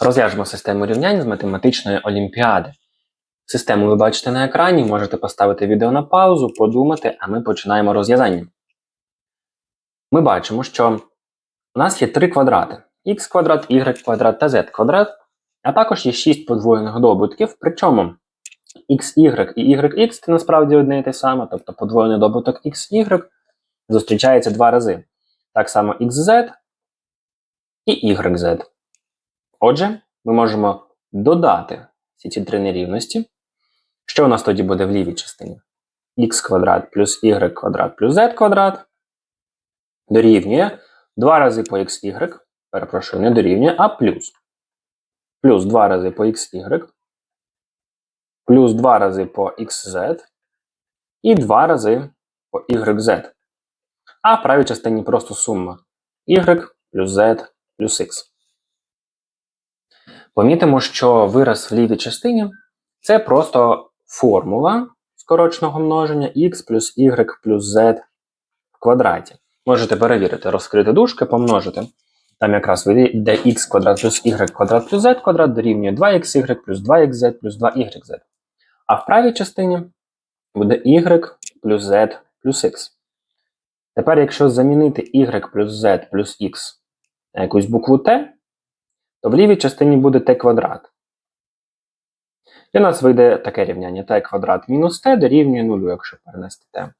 Розв'яжемо систему рівнянь з математичної олімпіади. Систему ви бачите на екрані, можете поставити відео на паузу, подумати, а ми починаємо розв'язання. Ми бачимо, що у нас є три квадрати: х квадрат, y квадрат та z квадрат, а також є шість подвоєних добутків, причому xy і yx це насправді одне і те саме, тобто подвоєний добуток xy зустрічається два рази. Так само xz і yz. Отже, ми можемо додати ці ці три нерівності. Що у нас тоді буде в лівій частині? х квадрат плюс y квадрат плюс z квадрат дорівнює 2 рази по xy, перепрошую, не дорівнює, а плюс. Плюс 2 рази по xy, плюс 2 рази по xz і 2 рази по yz. А в правій частині просто сума y плюс z плюс x. Помітимо, що вираз в лівій частині це просто формула скороченого множення x плюс y плюс z в квадраті. Можете перевірити, розкрити дужки, помножити. Там якраз йде x квадрат плюс y квадрат плюс z квадрат дорівнює 2xy плюс 2xz плюс 2yz. А в правій частині буде y плюс z плюс x. Тепер, якщо замінити y плюс z плюс x на якусь букву t, то в лівій частині буде t квадрат. І у нас вийде таке рівняння t квадрат мінус t дорівнює 0, якщо перенести t.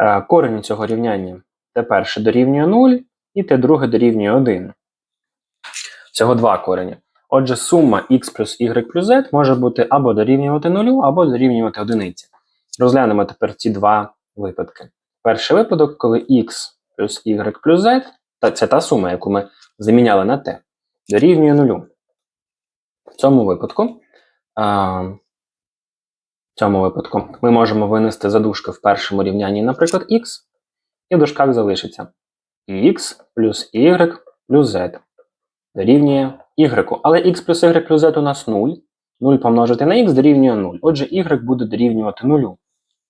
Е, Корінь цього рівняння t перше дорівнює 0 і t друге дорівнює 1. Всього два корені. Отже, сума x плюс y плюс z може бути або дорівнювати 0, або дорівнювати 1. Розглянемо тепер ці два випадки. Перший випадок, коли x плюс y плюс z, це та сума, яку ми заміняли на t, дорівнює 0. В цьому випадку, а, в цьому випадку ми можемо винести задушки в першому рівнянні, наприклад, x, і в дужках залишиться x плюс y плюс z дорівнює y. Але x плюс y плюс z у нас 0. 0 помножити на x дорівнює 0. Отже, y буде дорівнювати 0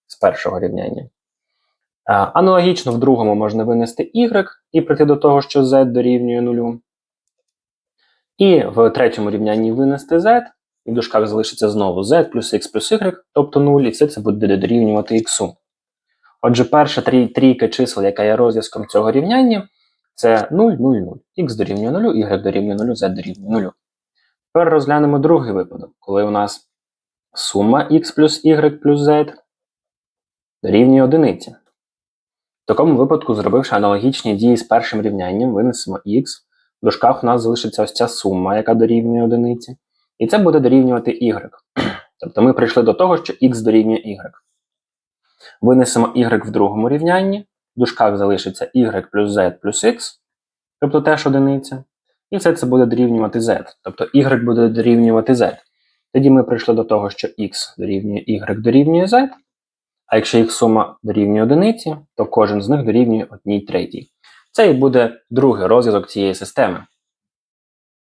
з першого рівняння. Аналогічно в другому можна винести y і прийти до того, що z дорівнює 0. І в третьому рівнянні винести z, і в дужках залишиться знову z плюс x плюс y, тобто 0, і все це буде дорівнювати x. Отже, перша трій, трійка чисел, яка є розв'язком цього рівняння, це 0, 0, 0. x дорівнює 0, y дорівнює 0, z дорівнює 0. Тепер розглянемо другий випадок, коли у нас сума x плюс y плюс z дорівнює 1. В такому випадку, зробивши аналогічні дії з першим рівнянням, винесемо x, в дужках у нас залишиться ось ця сума, яка дорівнює 1. І це буде дорівнювати y. Тобто ми прийшли до того, що x дорівнює y. Винесемо y в другому рівнянні, в дужках залишиться y плюс z плюс x, тобто теж одиниця. І все це буде дорівнювати z. Тобто y буде дорівнювати z. Тоді ми прийшли до того, що x дорівнює y дорівнює z. А якщо їх сума дорівнює одиниці, то кожен з них дорівнює 1 третій. Це і буде другий розв'язок цієї системи.